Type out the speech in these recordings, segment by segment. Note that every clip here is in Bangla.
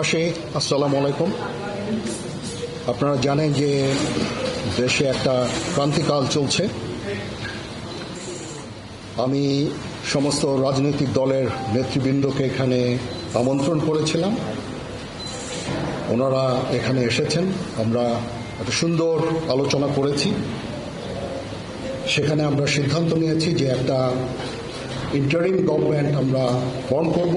দেশবাসী, আসসালামু আলাইকুম। আপনারা জানেন যে দেশে একটা ক্রান্তিকাল চলছে। আমি সমস্ত রাজনৈতিক দলের নেতৃবৃন্দকে এখানে আমন্ত্রণ করেছিলাম। ওনারা এখানে এসেছেন। আমরা একটা সুন্দর আলোচনা করেছি। সেখানে আমরা সিদ্ধান্ত নিয়েছি যে একটা ইন্টারিম গভর্নমেন্ট আমরা ফর্ম করব।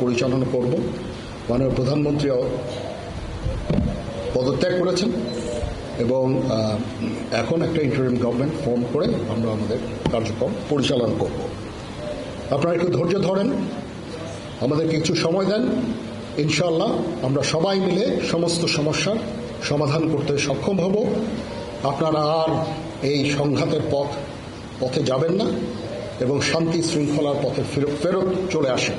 পরিচালনা করব। মাননীয় প্রধানমন্ত্রী পদত্যাগ করেছেন এবং এখন একটা ইন্টারিম গভর্নমেন্ট ফর্ম করে আমরা আমাদের কার্যক্রম পরিচালনা করব। আপনারা একটু ধৈর্য ধরেন আমাদের কিছু সময় দেন ইনশাল্লাহ আমরা সবাই মিলে সমস্ত সমস্যার সমাধান করতে সক্ষম হব। আপনারা আর এই সংঘাতের পথ, পথে যাবেন না এবং শান্তি শৃঙ্খলার পথে ফেরত চলে আসেন।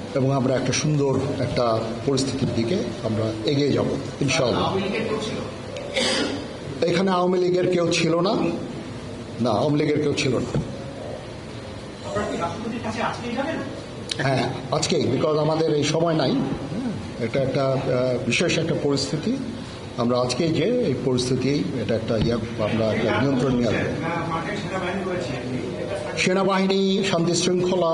এবং আমরা একটা সুন্দর একটা পরিস্থিতির দিকে আমরা এগিয়ে যাব ইনশাআল্লাহ। এখানে আওয়ামী লীগের কেউ ছিল না? না আওয়ামী লীগের কেউ ছিল না। আপনারা কি রাষ্ট্রপতির কাছে আজকেই যাবেন? হ্যাঁ আজকেই বিকজ আমাদের এই সময় নাই। এটা একটা বিশেষ একটা পরিস্থিতি। আমরা আজকেই যে এই পরিস্থিতি এটা একটা ইয়ে আমরা একটা নিয়ন্ত্রণ নিয়ে আসব। সেনাবাহিনী শান্তি শৃঙ্খলা